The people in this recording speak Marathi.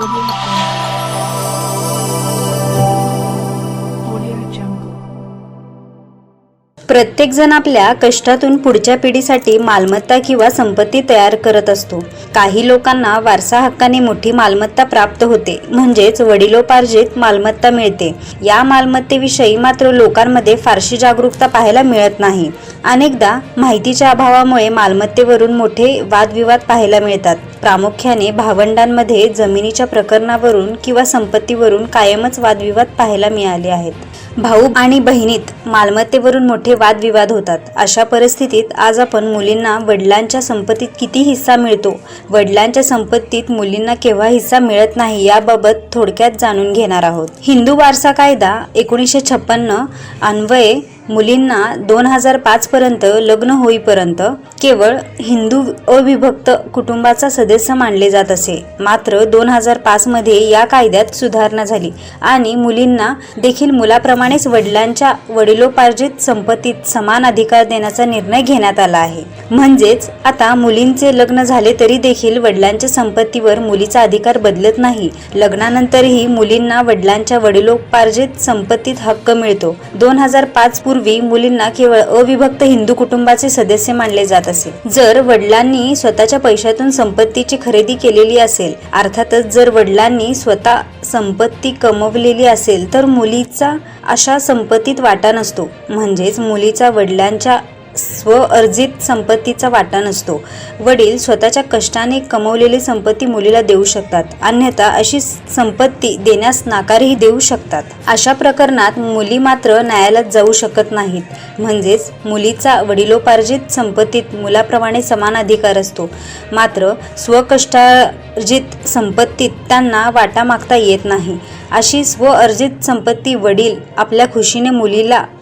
Woodland प्रत्येकजण आपल्या कष्टातून पुढच्या पिढीसाठी मालमत्ता किंवा संपत्ती तयार करत असतो. काही लोकांना वारसा हक्काने मोठी मालमत्ता प्राप्त होते. म्हणजेच वडिलोपार्जित मालमत्ता मिळते. या मालमत्तेविषयी मात्र लोकांमध्ये फारशी जागरूकता पाहायला मिळत नाही. अनेकदा माहितीच्या अभावामुळे मालमत्तेवरून मोठे वादविवाद पाहायला मिळतात. प्रामुख्याने भावंडांमध्ये जमिनीच्या प्रकरणावरून किंवा संपत्तीवरून कायमच वादविवाद पाहायला मिळाले आहेत. भाऊ आणि बहिणीत मालमत्तेवरून मोठे वादविवाद होतात. अशा परिस्थितीत आज आपण मुलींना वडिलांच्या संपत्तीत किती हिस्सा मिळतो? वडिलांच्या संपत्तीत मुलींना केव्हा हिस्सा मिळत नाही याबाबत थोडक्यात जाणून घेणार आहोत. हिंदू वारसा कायदा एकोणीसशे छप्पन्न अन्वये मुलींना दोन हजार पाच पर्यंत लग्न होईपर्यंत केवळ हिंदू अविभक्त कुटुंबाचा सदस्य मानले जात असे. मात्र दोन हजार पाच मध्ये या कायद्यात सुधारणा झाली आणि मुलींना देखील मुलाप्रमाणेच वडिलांच्या वडिलोपार्जित संपत्तीत समान अधिकार देण्याचा निर्णय घेण्यात आला आहे. म्हणजेच आता मुलींचे लग्न झाले तरी देखील वडिलांच्या संपत्तीवर मुलीचा अधिकार बदलत नाही. लग्नानंतरही मुलींना वडिलांच्या वडिलोपार्जित संपत्तीत हक्क मिळतो. दोन हजार पाच पूर्वी मुलींना केवळ अविभक्त हिंदू कुटुंबाचे सदस्य मानले जात असे. जर वडिलांनी स्वतःच्या पैशातून संपत्तीची खरेदी केलेली असेल अर्थातच जर वडिलांनी स्वतः संपत्ती कमवलेली असेल तर मुलीचा अशा संपत्तीत वाटा नसतो. म्हणजेच मुलीचा वडिलांच्या स्वअर्जित संपत्तीचा वाटा नसतो. वडील स्वतःच्या कष्टाने कमवलेली संपत्ती मुलीला देऊ शकतात. अन्यथा अशी संपत्ती देण्यास नाकारही देऊ शकतात. अशा प्रकरणात मुली मात्र न्यायालयात जाऊ शकत नाहीत. म्हणजेच मुलीचा वडिलोपार्जित संपत्तीत मुलाप्रमाणे समान अधिकार असतो. मात्र स्वकष्टार्जित संपत्तीत त्यांना वाटा मागता येत नाही. अशी स्वअर्जित संपत्ती वडील आपल्या खुशीने मुलीला